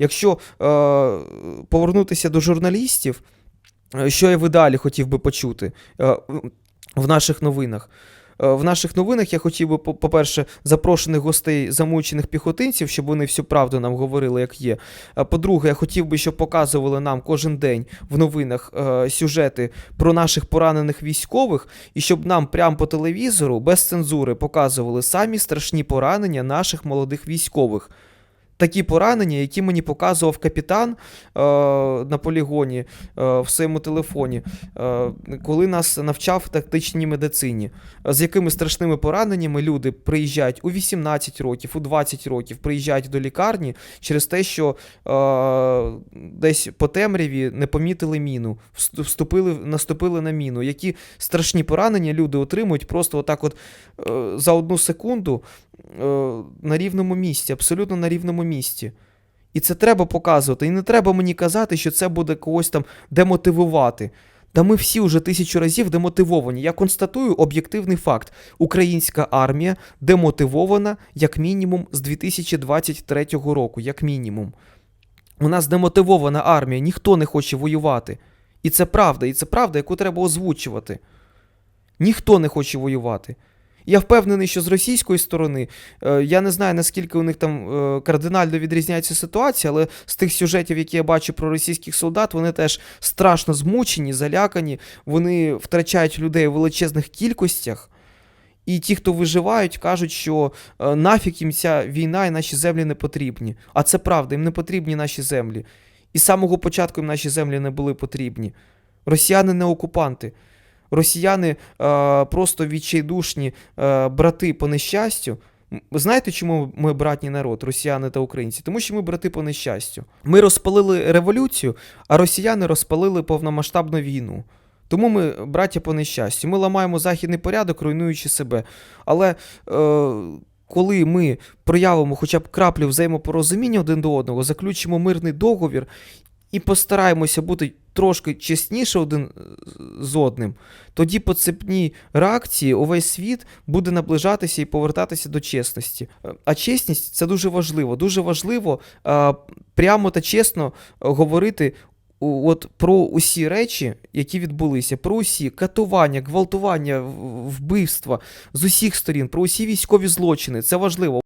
Якщо е, повернутися до журналістів, е, що я в ідеалі хотів би почути е, в наших новинах. Е, В наших новинах я хотів би, по- по-перше, запрошених гостей замучених піхотинців, щоб вони всю правду нам говорили, як є. По-друге, я хотів би, щоб показували нам кожен день в новинах е, сюжети про наших поранених військових, і щоб нам прямо по телевізору без цензури показували самі страшні поранення наших молодих військових. Такі поранення, які мені показував капітан е, на полігоні е, в своєму телефоні, е, коли нас навчав тактичній медицині, з якими страшними пораненнями люди приїжджають у 18 років, у 20 років, приїжджають до лікарні через те, що е, десь по темряві не помітили міну, вст- вступили, наступили на міну. Які страшні поранення люди отримують просто отак, от е, за одну секунду на рівному місці, абсолютно на рівному місці. І це треба показувати. І не треба мені казати, що це буде когось там демотивувати. Та ми всі вже тисячу разів демотивовані. Я констатую об'єктивний факт: українська армія демотивована як мінімум з 2023 року, як мінімум. У нас демотивована армія, ніхто не хоче воювати. І це правда, і це правда, яку треба озвучувати. Ніхто не хоче воювати. Я впевнений, що з російської сторони, е, я не знаю, наскільки у них там е, кардинально відрізняється ситуація, але з тих сюжетів, які я бачу про російських солдат, вони теж страшно змучені, залякані, вони втрачають людей у величезних кількостях. І ті, хто виживають, кажуть, що е, нафіг їм ця війна і наші землі не потрібні. А це правда, їм не потрібні наші землі. І з самого початку їм наші землі не були потрібні. Росіяни не окупанти. Росіяни е, просто відчайдушні е, брати по нещастю. Знаєте, чому ми братній народ, росіяни та українці? Тому що ми брати по нещастю. Ми розпалили революцію, а росіяни розпалили повномасштабну війну. Тому ми браття по нещастю. Ми ламаємо західний порядок, руйнуючи себе. Але е, коли ми проявимо хоча б краплю взаємопорозуміння один до одного, заключимо мирний договір і постараємося бути трошки чесніше один з одним, тоді по цепній реакції увесь світ буде наближатися і повертатися до чесності. Е, А чесність це дуже важливо. Дуже важливо е, прямо та чесно е, говорити от про усі речі, які відбулися, про усі катування, гвалтування, вбивства з усіх сторін, про усі військові злочини. Це важливо.